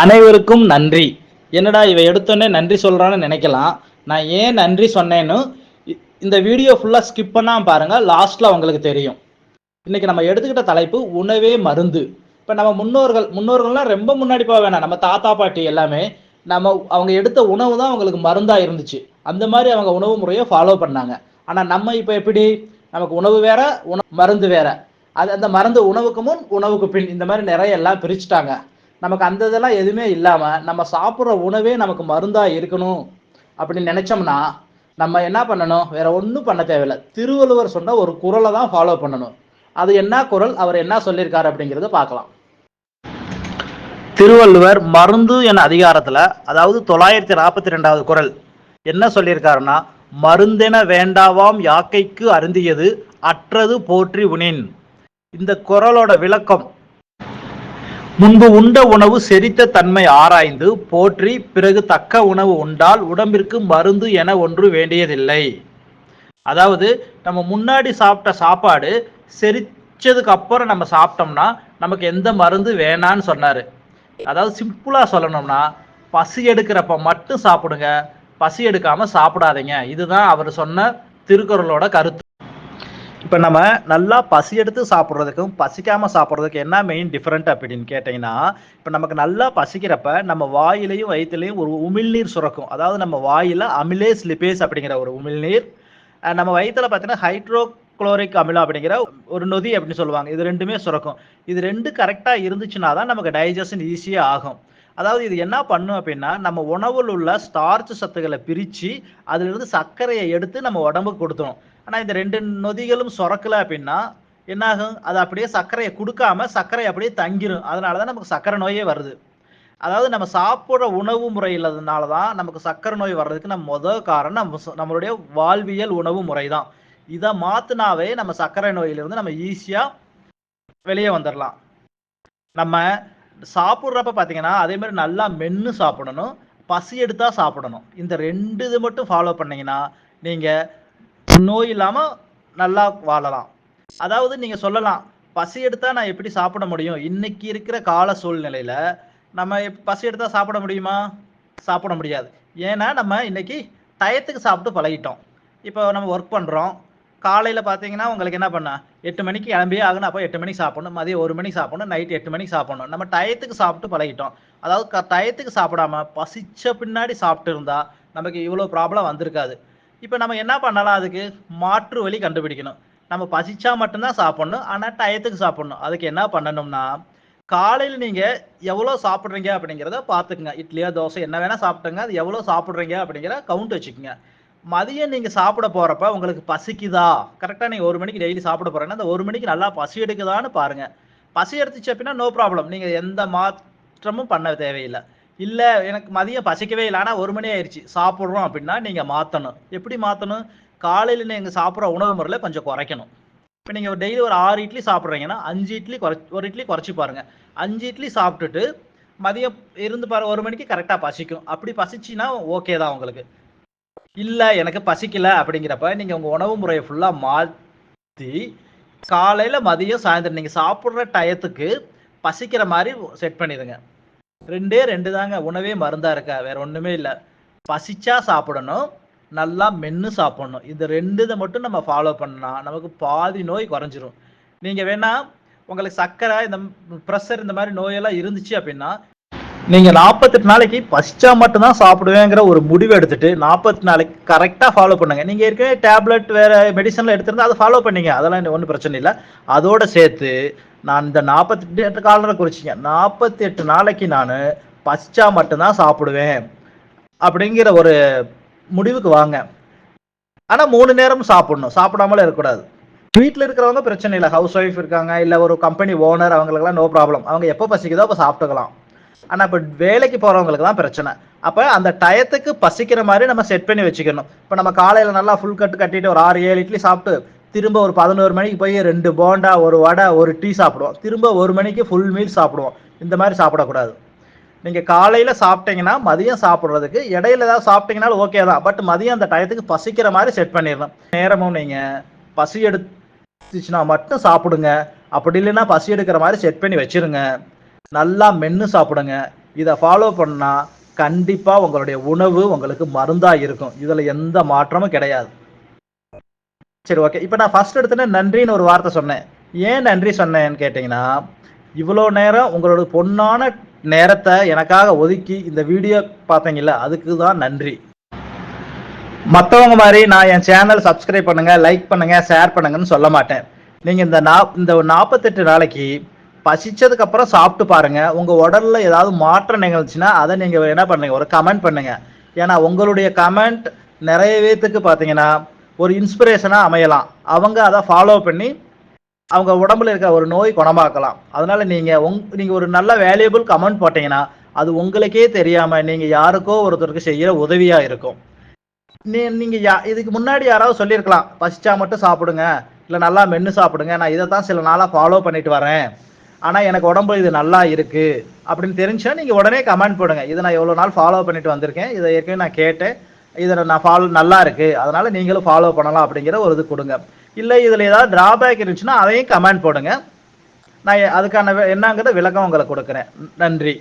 அனைவருக்கும் நன்றி. என்னடா இவ எடுத்தோடனே நன்றி சொல்றான்னு நினைக்கலாம். நான் ஏன் நன்றி சொன்னேன்னு இந்த வீடியோ ஃபுல்லாக ஸ்கிப் பண்ணாம பாருங்க. லாஸ்ட்ல உங்களுக்கு தெரியும். இன்னைக்கு நம்ம எடுத்துக்கிட்ட தலைப்பு உணவே மருந்து. இப்போ நம்ம முன்னோர்கள் முன்னோர்கள்லாம் ரொம்ப முன்னாடி போக வேணாம். நம்ம தாத்தா பாட்டி எல்லாமே நம்ம அவங்க எடுத்த உணவு தான் அவங்களுக்கு மருந்தா இருந்துச்சு. அந்த மாதிரி அவங்க உணவு முறையை ஃபாலோ பண்ணாங்க. ஆனால் நம்ம இப்போ எப்படி? நமக்கு உணவு வேற உணவு மருந்து வேற. அது அந்த மருந்து உணவுக்கு முன் உணவுக்கு பின் இந்த மாதிரி நிறைய எல்லாம் பிரிச்சுட்டாங்க. நமக்கு அந்த இதெல்லாம் எதுவுமே இல்லாமல் நம்ம சாப்பிட்ற உணவே நமக்கு மருந்தாக இருக்கணும் அப்படின்னு நினைச்சோம்னா நம்ம என்ன பண்ணணும்? வேற ஒன்றும் பண்ண தேவையில்லை. திருவள்ளுவர் சொன்ன ஒரு குரலை தான் ஃபாலோ பண்ணணும். அது என்ன குறள் அவர் என்ன சொல்லியிருக்காரு அப்படிங்கிறத பார்க்கலாம். திருவள்ளுவர் மருந்து என அதிகாரத்தில் அதாவது தொள்ளாயிரத்தி நாற்பத்தி ரெண்டாவது குறள் என்ன சொல்லியிருக்காருன்னா மருந்தென வேண்டாவாம் யாக்கைக்கு அருந்தியது அற்றது போற்றி உனின். இந்த குறளோட விளக்கம் முன்பு உண்ட உணவு செரித்த தன்மை ஆராய்ந்து போற்றி பிறகு தக்க உணவு உண்டால் உடம்பிற்கு மருந்து என ஒன்று வேண்டியதில்லை. அதாவது நம்ம முன்னாடி சாப்பிட்ட சாப்பாடு செரிச்சதுக்கு அப்புறம் நம்ம சாப்பிட்டோம்னா நமக்கு எந்த மருந்து வேணான்னு சொன்னாரு. அதாவது சிம்பிளா சொல்லணும்னா பசி எடுக்கிறப்ப மட்டும் சாப்பிடுங்க பசி எடுக்காம சாப்பிடாதீங்க. இதுதான் அவர் சொன்ன திருக்குறளோட கருத்து. இப்போ நம்ம நல்லா பசி எடுத்து சாப்பிட்றதுக்கும் பசிக்காமல் சாப்பிட்றதுக்கு என்ன மெயின் டிஃப்ரெண்ட் அப்படின்னு கேட்டிங்கன்னா இப்போ நமக்கு நல்லா பசிக்கிறப்ப நம்ம வாயிலையும் வயிற்றுலையும் ஒரு உமிழ்நீர் சுரக்கும். அதாவது நம்ம வாயில் அமிலேஸ் லிபேஸ் அப்படிங்கிற ஒரு உமிழ்நீர். நம்ம வயிற்றில் பார்த்தீங்கன்னா ஹைட்ரோக்ளோரிக் அமிலம் அப்படிங்கிற ஒரு நொதி அப்படின்னு சொல்லுவாங்க. இது ரெண்டுமே சுரக்கும். இது ரெண்டு கரெக்டாக இருந்துச்சுன்னா தான் நமக்கு டைஜஷன் ஈஸியாக ஆகும். அதாவது இது என்ன பண்ணும் அப்படின்னா நம்ம உணவில் உள்ள ஸ்டார்ச் சத்துக்களை பிரித்து அதிலிருந்து சர்க்கரையை எடுத்து நம்ம உடம்புக்கு கொடுத்துரும். ஆனால் இந்த ரெண்டு நொதிகளும் சுரக்கல அப்படின்னா என்னாகும்? அது அப்படியே சர்க்கரையை கொடுக்காம சர்க்கரை அப்படியே தங்கிரும். அதனால தான் நமக்கு சர்க்கரை நோயே வருது. அதாவது நம்ம சாப்பிட்ற உணவு முறை இல்லாததுனால தான் நமக்கு சர்க்கரை நோய் வர்றதுக்கு நம்ம முதல் காரணம் நம்ம நம்மளுடைய வாழ்வியல் உணவு முறை தான் இதை மாற்றினாவே நம்ம சர்க்கரை நோயிலிருந்து நம்ம ஈஸியாக வெளியே வந்துடலாம் நம்ம சாப்பிட்றப்ப பார்த்தீங்கன்னா அதே மாதிரி நல்லா மென்று சாப்பிடணும். பசி எடுத்தா சாப்பிடணும். இந்த ரெண்டு இது மட்டும் ஃபாலோ பண்ணீங்கன்னா நீங்கள் நோய் இல்லாமல் நல்லா வாழலாம். அதாவது நீங்கள் சொல்லலாம் பசி எடுத்தா நான் எப்படி சாப்பிட முடியும்? இன்னைக்கு இருக்கிற கால சூழ்நிலையில் நம்ம எப்- பசி எடுத்தா சாப்பிட முடியுமா? சாப்பிட முடியாது. ஏன்னா நம்ம இன்னைக்கு டயத்துக்கு சாப்பிட்டு பழகிட்டோம். இப்போ நம்ம ஒர்க் பண்ணுறோம் காலையில் பார்த்தீங்கன்னா உங்களுக்கு என்ன பண்ணா எட்டு மணிக்கு கிளம்பியே ஆகணும். அப்போ எட்டு மணிக்கு சாப்பிடணும். மதியம் ஒரு மணிக்கு சாப்பிடணும். நைட் எட்டு மணிக்கு சாப்பிடணும். நம்ம டயத்துக்கு சாப்பிட்டு பழகிட்டோம். அதாவது க டயத்துக்கு சாப்பிடாம பசிச்ச பின்னாடி சாப்பிட்டு இருந்தா நமக்கு இவ்வளோ ப்ராப்ளம் வந்திருக்காது. இப்போ நம்ம என்ன பண்ணலாம்? அதுக்கு மாற்று வழி கண்டுபிடிக்கணும். நம்ம பசிச்சா மட்டும்தான் சாப்பிடணும். ஆனால் டயத்துக்கு சாப்பிடணும். அதுக்கு என்ன பண்ணணும்னா காலையில் நீங்கள் எவ்வளோ சாப்பிட்றீங்க அப்படிங்கிறத பார்த்துக்குங்க. இட்லியோ தோசை என்ன வேணால் சாப்பிட்டுங்க. அது எவ்வளோ சாப்பிட்றீங்க அப்படிங்கிற கவுண்ட் வச்சுக்கோங்க. மதியம் நீங்கள் சாப்பிட போகிறப்ப உங்களுக்கு பசிக்குதா? கரெக்டாக நீங்கள் ஒரு மணிக்கு டெய்லி சாப்பிட போறேன்னா அந்த ஒரு மணிக்கு நல்லா பசி எடுக்குதான்னு பாருங்கள் பசி எடுத்துச்சு அப்படின்னா நோ ப்ராப்ளம் நீங்கள் எந்த மாற்றமும் பண்ண தேவையில்லை. இல்லை எனக்கு மதியம் பசிக்கவே இல்லை. ஆனால் ஒரு மணி ஆயிடுச்சு சாப்பிட்றோம் அப்படின்னா நீங்கள் மாற்றணும் எப்படி மாற்றணும் காலையில் நீங்க சாப்பிட்ற உணவு முறையில் கொஞ்சம் குறைக்கணும். இப்போ நீங்கள் டெய்லி ஒரு ஆறு இட்லி சாப்பிட்றீங்கன்னா அஞ்சு இட்லி குறை ஒரு இட்லி குறைச்சி பாருங்க. அஞ்சு இட்லி சாப்பிட்டுட்டு மதியம் இருந்து பாரு ஒரு மணிக்கு கரெக்டாக பசிக்கும். அப்படி பசிச்சுன்னா ஓகே தான் உங்களுக்கு. இல்லை எனக்கு பசிக்கல அப்படிங்கிறப்ப நீங்கள் உங்கள் உணவு முறையை ஃபுல்லாக மாற்றி காலையில் மதியம் சாயந்தரம் நீங்கள் சாப்பிட்ற டயத்துக்கு பசிக்கிற மாதிரி செட் பண்ணிடுங்க. ரெண்டே ரெண்டு தாங்க. உணவே மருந்தா இருக்கா? வேற ஒண்ணுமே இல்லை. பசிச்சா சாப்பிடணும். நல்லா மென்று சாப்பிடணும். இது ரெண்டு இதை மட்டும் நம்ம ஃபாலோ பண்ணால் நமக்கு பாதி நோய் குறைஞ்சிரும். நீங்கள் வேணால் உங்களுக்கு சர்க்கரை இந்த ப்ரெஷர் இந்த மாதிரி நோயெல்லாம் இருந்துச்சு அப்படின்னா நீங்க நாற்பத்தெட்டு நாளைக்கு பசிச்சா மட்டும்தான் சாப்பிடுவேங்கிற ஒரு முடிவு எடுத்துட்டு நாற்பத்தி நாளைக்கு கரெக்டா ஃபாலோ பண்ணுங்க. நீங்க ஏற்கனவே டேப்லெட் வேற மெடிசன்ல எடுத்திருந்தா அதை ஃபாலோ பண்ணீங்க. அதெல்லாம் ஒன்றும் பிரச்சனை இல்லை. அதோட சேர்த்து நான் இந்த நாற்பத்தெட்டு எட்டு காலரை குறிச்சிங்க. நாற்பத்தி எட்டு நாளைக்கு நான் பசிச்சா மட்டும்தான் சாப்பிடுவேன் அப்படிங்கிற ஒரு முடிவுக்கு வாங்க. ஆனால் மூணு நேரம் சாப்பிடணும். சாப்பிடாமல இருக்கக்கூடாது. வீட்டில் இருக்கிறவங்க பிரச்சனை இல்லை. ஹவுஸ் ஒய்ஃப் இருக்காங்க இல்லை ஒரு கம்பெனி ஓனர் அவங்களுக்குலாம் நோ ப்ராப்ளம் அவங்க எப்போ பசிக்குதோ அப்போ சாப்பிட்டுக்கலாம். ஆனால் இப்போ வேலைக்கு போகிறவங்களுக்கு தான் பிரச்சனை. அப்போ அந்த டயத்துக்கு பசிக்கிற மாதிரி நம்ம செட் பண்ணி வச்சுக்கணும். இப்போ நம்ம காலையில் நல்லா ஃபுல் கட்டு கட்டிட்டு ஒரு ஆறு ஏழு இட்லி சாப்பிட்டு திரும்ப ஒரு பதினோரு மணிக்கு போய் ரெண்டு போண்டா ஒரு வடை ஒரு டீ சாப்பிடுவோம். திரும்ப ஒரு மணிக்கு ஃபுல் மீல் சாப்பிடுவோம். இந்த மாதிரி சாப்பிடக்கூடாது. நீங்கள் காலையில் சாப்பிட்டீங்கன்னா மதியம் சாப்பிட்றதுக்கு இடையில ஏதாவது சாப்பிட்டீங்கனாலும் ஓகே தான். பட் மதியம் அந்த டயத்துக்கு பசிக்கிற மாதிரி செட் பண்ணிடணும். நேரமும் நீங்கள் பசி எடுத்துச்சுன்னா மட்டும் சாப்பிடுங்க. அப்படி இல்லைன்னா பசி எடுக்கிற மாதிரி செட் பண்ணி வச்சிருங்க. நல்லா மென்று சாப்பிடுங்க. இதை ஃபாலோ பண்ணால் கண்டிப்பாக உங்களுடைய உணவு உங்களுக்கு மருந்தாக இருக்கும். இதில் எந்த மாற்றமும் கிடையாது. சரி ஓகே இப்போ நான் ஃபர்ஸ்ட் எடுத்தோன்னே நன்றின்னு ஒரு வார்த்தை சொன்னேன். ஏன் நன்றி சொன்னேன்னு கேட்டிங்கன்னா இவ்வளோ நேரம் உங்களோட பொன்னான நேரத்தை எனக்காக ஒதுக்கி இந்த வீடியோ பார்த்தீங்கல்ல அதுக்கு தான் நன்றி. மற்றவங்க மாதிரி நான் என் சேனல் சப்ஸ்கிரைப் பண்ணுங்க லைக் பண்ணுங்க ஷேர் பண்ணுங்கன்னு சொல்ல மாட்டேன். நீங்கள் இந்த நா இந்த நாற்பத்தெட்டு நாளைக்கு பசிச்சதுக்கு அப்புறம் சாப்பிட்டு பாருங்க. உங்க உடல்ல ஏதாவது மாற்றம் நிகழ்ச்சுன்னா அதை நீங்க என்ன பண்ணுங்க? ஒரு கமெண்ட் பண்ணுங்க. ஏன்னா உங்களுடைய கமெண்ட் நிறைய பேத்துக்கு பார்த்தீங்கன்னா ஒரு இன்ஸ்பிரேஷனா அமையலாம். அவங்க அதை ஃபாலோ பண்ணி அவங்க உடம்புல இருக்க ஒரு நோய் குணமாக்கலாம். அதனால நீங்க உங் நீங்க ஒரு நல்ல வேல்யூபிள் கமெண்ட் போட்டீங்கன்னா அது உங்களுக்கே தெரியாம நீங்க யாருக்கோ ஒருத்தருக்கு செய்யற உதவியா இருக்கும். நீ நீங்க யா இதுக்கு முன்னாடி யாராவது சொல்லியிருக்கலாம் பசிச்சா மட்டும் சாப்பிடுங்க இல்லை நல்லா மென்று சாப்பிடுங்க நான் இதை தான் சில நாளாக ஃபாலோ பண்ணிட்டு வரேன். ஆனால் எனக்கு உடம்பு இது நல்லா இருக்கு அப்படின்னு தெரிஞ்சுன்னா நீங்கள் உடனே கமெண்ட் போடுங்க. இதை நான் எவ்வளோ நாள் ஃபாலோ பண்ணிட்டு வந்திருக்கேன். இதை ஏற்கனவே நான் கேட்டேன். இதை நான் ஃபாலோ நல்லா இருக்கு. அதனால நீங்களும் ஃபாலோ பண்ணலாம் அப்படிங்கிற ஒரு இது கொடுங்க. இல்லை இதில் ஏதாவது டிராபேக் இருந்துச்சுன்னா அதையும் கமெண்ட் போடுங்க. நான் அதுக்கான என்னங்கிறத விளக்கம் உங்களுக்கு கொடுக்குறேன். நன்றி.